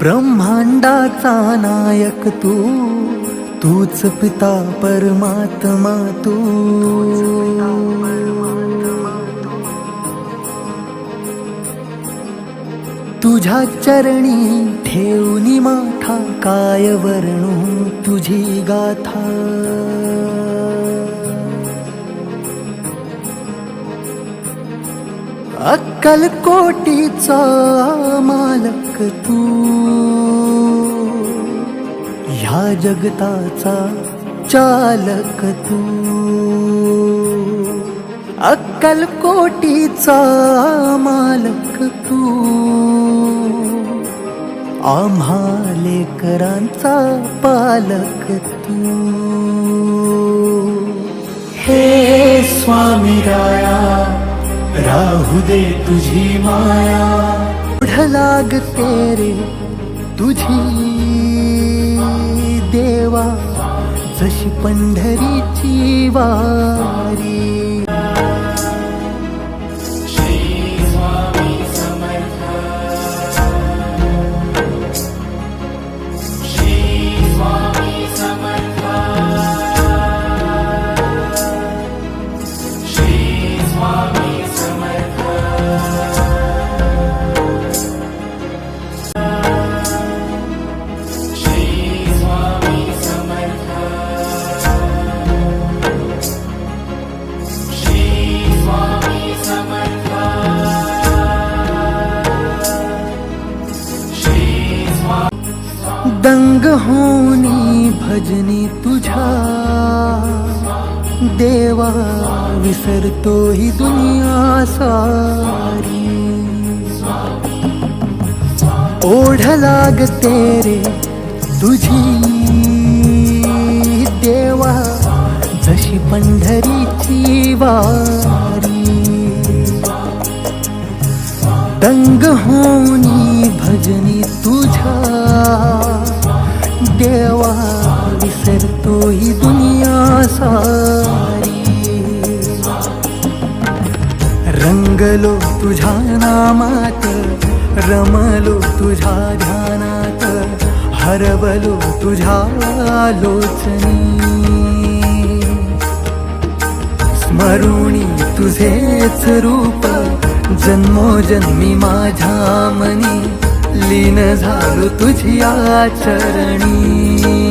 ब्रह्मांडाचा नायक तू तूच पिता परमात्मा तू. तुझ्या चरणी ठेवनी माथा काय वर्णू तुझी गाथा. अक्कल कोटीचा मालक तू. ह्या जगताचा चालक तू. अक्कल कोटीचा मालक तू. आम्हा लेकरांचा पालक तू. हे स्वामीरा राया दे तुझी माया। ओढ लागते रे तुझी। देवा जशी पंढरीची वारी। होनी भजनी तुझा। देवा, विसर तो ही दुनिया सारी। ओढ लाग तेरे तुझी। देवा, जशी पंढरीची वारी दंग होनी भजनी तुझ्या देवा विसरतो ही दुनिया सारी. रंगलो तुझ्या नामात रमलो तुझ्या ध्यानात हरवलो तुझ्या लोचनी स्मरुणी तुझेच रूप जन्मोजन्मी माझ्या मनी. लीन झालो तुझ्या चरणी